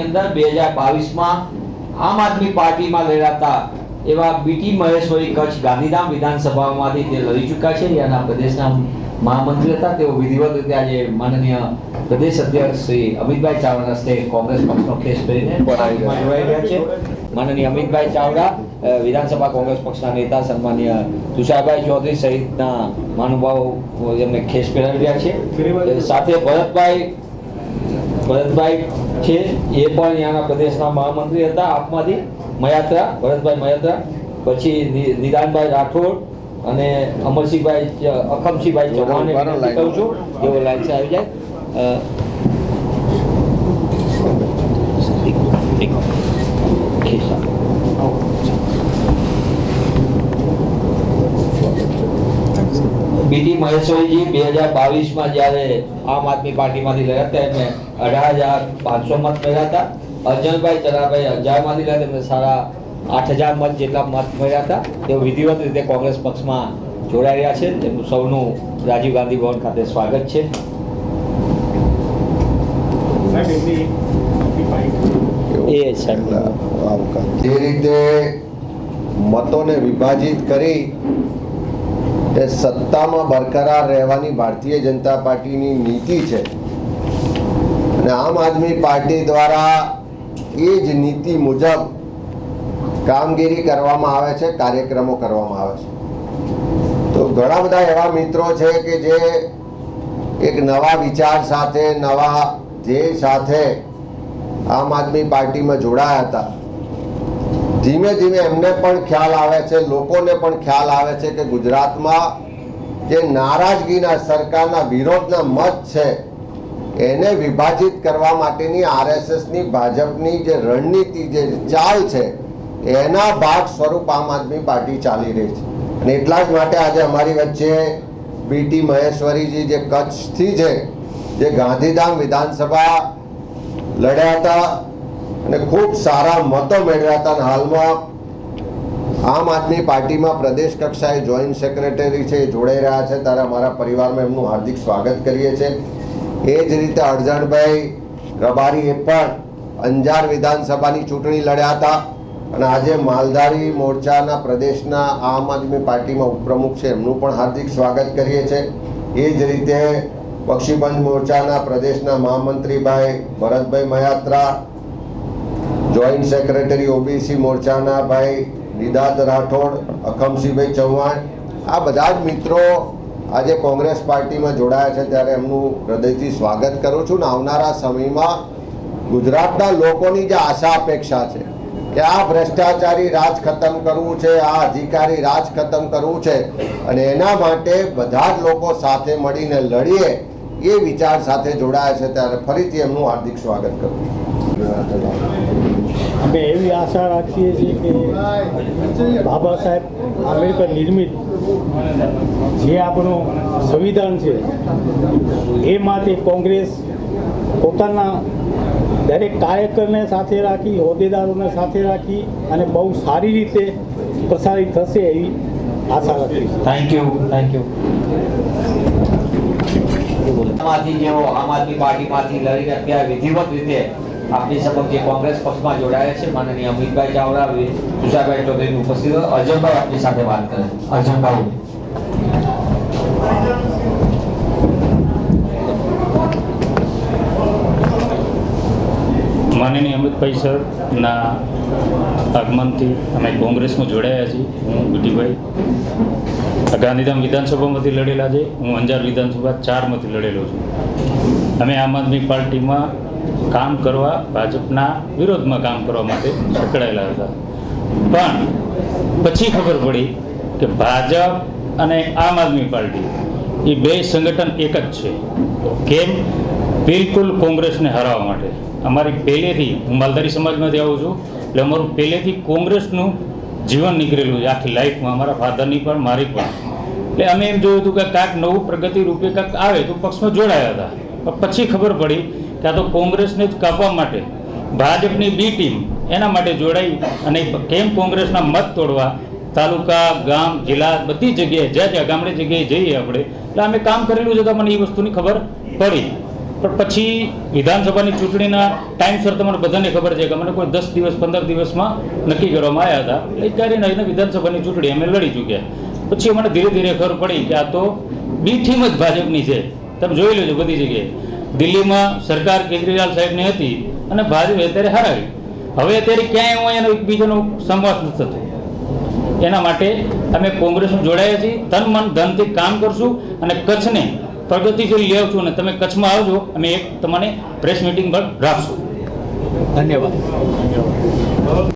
અંદર બે હજાર બાવીસમાં આમ આદમી પાર્ટીમાં લડાતા એવા બીટી મહેશ્વરી કચ્છ ગાંધીધામ વિધાનસભામાંથી તે લડી ચૂક્યા છે. ત્યાંના પ્રદેશના મહામંત્રી હતા. તેઓ વિધિવત રીતે આજે માનનીય પ્રદેશ અધ્યક્ષ શ્રી અમિતભાઈ ચાવડા હસ્તે કોંગ્રેસ પક્ષનો કેસ કરીને રહ્યા છે. માનનીય અમિતભાઈ ચાવડા વિધાનસભા કોંગ્રેસ પક્ષના નેતા સન્માનીય તુષારભાઈ ચૌધરી સહિતના મહાનુભાવો એમને ખેસ પહેરાવી રહ્યા છે. સાથે ભરતભાઈ ભરતભાઈ છે એ પણ અહીંયાના પ્રદેશના મહામંત્રી હતા. આપમાંથી મયાત્રા ભરતભાઈ મયાત્રા પછી નિદાનભાઈ રાઠોડ અને અમરસિંહભાઈ અખમસિંહભાઈ ચૌહાણ કહું છું. એવો લાઈન આવી જાય. Thank ખિસ્સા. બીટી મહેશ્વરીજી બે હજાર બાવીસમાં જ્યારે આમ આદમી પાર્ટીમાંથી લડ્યા હતા એમને અઢાર હજાર પાંચસો મત મળ્યા હતા. અર્જનભાઈ ચરાભાઈ હજારમાંથી લડ્યા તેમને સારા આઠ હજાર મત જેટલા મત મળ્યા હતા. તેઓ વિધિવત રીતે કોંગ્રેસ પક્ષમાં જોડાઈ રહ્યા છે. તેમનું સૌનું રાજીવ ગાંધી ભવન ખાતે સ્વાગત છે. એ સાહેબ જે રીતે મતોને વિભાજિત કરી તે સત્તામાં બરકરાર રહેવાની ભારતીય જનતા પાર્ટીની નીતિ છે. અને આમ આદમી પાર્ટી દ્વારા એ જ નીતિ મુજબ કામગીરી કરવામાં આવે છે, કાર્યક્રમો કરવામાં આવે છે. તો ઘણા બધા એવા મિત્રો છે કે જે એક નવા વિચાર સાથે, નવા ધ્યેય સાથે આમ આદમી પાર્ટીમાં જોડાયા હતા. ધીમે ધીમે એમને પણ ખ્યાલ આવે છે, લોકોને પણ ખ્યાલ આવે છે કે ગુજરાતમાં જે નારાજગીના સરકારના વિરોધના મત છે, એને વિભાજિત કરવા માટેની આરએસએસની, ભાજપની જે રણનીતિ જે ચાલ છે, એના ભાગ સ્વરૂપ આમ આદમી પાર્ટી ચાલી રહી છે. અને એટલા જ માટે આજે અમારી વચ્ચે બીટી મહેશ્વરીજી જે કચ્છથી છે, જે ગાંધીધામ વિધાનસભા લડ્યા હતા અને ખૂબ સારા મતો મેળવ્યા હતા અને હાલમાં આમ આદમી પાર્ટીમાં પ્રદેશ કક્ષાએ જોઈન્ટ સેક્રેટરી છે, એ જોડાઈ રહ્યા છે. ત્યારે અમારા પરિવારમાં એમનું હાર્દિક સ્વાગત કરીએ છીએ. એ જ રીતે અડજણભાઈ રબારીએ પણ અંજાર વિધાનસભાની ચૂંટણી લડ્યા હતા. અને આજે માલધારી મોરચાના પ્રદેશના આમ આદમી પાર્ટીમાં ઉપપ્રમુખ છે, એમનું પણ હાર્દિક સ્વાગત કરીએ છીએ. એ જ રીતે બક્ષીબંધ મોરચાના પ્રદેશના મહામંત્રીભાઈ Bharatbhai Mayatra joint secretary OBC મોરચાના ભાઈ, નિદાત રાઠોડ, અખમસિંહભાઈ ચૌહાણ, આ બધા જ મિત્રો આજે કોંગ્રેસ પાર્ટીમાં જોડાયા છે ત્યારે એમનું હૃદયથી સ્વાગત કરું છું ને આવનારા સમયમાં ગુજરાતના લોકોની જે આશા અપેક્ષા છે કે આ ભ્રષ્ટાચારી રાજ ખતમ કરવું છે, આ અધિકારી રાજ ખતમ કરવું છે અને એના માટે બધા જ લોકો સાથે મળીને લડીએ એ વિચાર સાથે જોડાયા છે ત્યારે ફરીથી એમનું હાર્દિક સ્વાગત કરું છું. અમે એવી આશા રાખીએ છીએ કે બાબા સાહેબ આંબેડકર નિર્મિત જે આપણું સંવિધાન છે, એ માટે કોંગ્રેસ પોતાના દરેક કાર્યકરને સાથે રાખી, હોદ્દેદારોને સાથે રાખી અને બહુ સારી રીતે પ્રસારિત થશે એવી આશા રાખીએ થેન્ક યુ થેન્ક યુ જેઓ આમ આદમી પાર્ટીમાંથી લડીને અત્યારે વિધિવત રીતે આપણી સમક્ષ જે કોંગ્રેસ પક્ષમાં જોડાયા છે, માનનીય અમિતભાઈ ચાવડા તુષારભાઈ ચૌધરીની ઉપસ્થિત અર્જનભાઈ આપની સાથે વાત કરે. અર્જનભાઈ માનનીય અમિતભાઈ સરના આગમનથી અમે કોંગ્રેસમાં જોડાયા છીએ. હું ગુટીભાઈ ગાંધીધામ વિધાનસભામાંથી લડેલા છે. હું અંજાર વિધાનસભા ચારમાંથી લડેલો છું. અમે આમ આદમી પાર્ટીમાં કામ કરવા, ભાજપના વિરોધમાં કામ કરવા માટે સંકળાયેલા હતા. પણ પછી ખબર પડી કે ભાજપ અને આમ આદમી પાર્ટી એ બે સંગઠન એક જ છે. કેમ? બિલકુલ કોંગ્રેસને હરાવવા માટે. અમારી પહેલેથી, હું માલધારી સમાજમાંથી આવું છું, એટલે અમારું પહેલેથી કોંગ્રેસનું જીવન નીકળેલું છે. આખી લાઈફમાં અમારા ફાધરની પણ, મારી પણ. એટલે અમે એમ જોયું હતું કે કાંઈક નવું પ્રગતિ રૂપે કાંઈક આવે તો પક્ષમાં જોડાયા હતા. પણ પછી ખબર પડી આ તો કોંગ્રેસને જ કાપવા માટે ભાજપની બી ટીમ એના માટે જોડાઈ અને કેમ કોંગ્રેસના મત તોડવા? તાલુકા, ગામ, જિલ્લા બધી જગ્યાએ, જ્યાં જ્યાં ગામડે જગ્યાએ જઈએ આપણે, એટલે અમે કામ કરેલું છે તો મને એ વસ્તુની ખબર પડી. પણ પછી વિધાનસભાની ચૂંટણીના ટાઈમસર તમને બધાને ખબર છે કે અમને કોઈ દસ દિવસ, પંદર દિવસમાં નક્કી કરવામાં આવ્યા હતા. એટલે કરીને એને વિધાનસભાની ચૂંટણી અમે લડી ચૂક્યા. પછી અમને ધીરે ધીરે ખબર પડી કે આ તો બી ટીમ જ ભાજપની છે. તમે જોઈ લેજો બધી જગ્યાએ. દિલ્હીમાં સરકાર કેજરીવાલ સાહેબની હતી અને ભાજપે અત્યારે હરાવી. હવે અત્યારે ક્યાંય હું એનો એકબીજાનો સંવાદ નથી થતો. એના માટે અમે કોંગ્રેસમાં જોડાયા છીએ, તન મન ધનથી કામ કરશું અને કચ્છને પ્રગતિશીલ લેવ છું અને તમે કચ્છમાં આવજો, અમે એક તમને પ્રેસ મિટિંગ પણ રાખશું. ધન્યવાદ.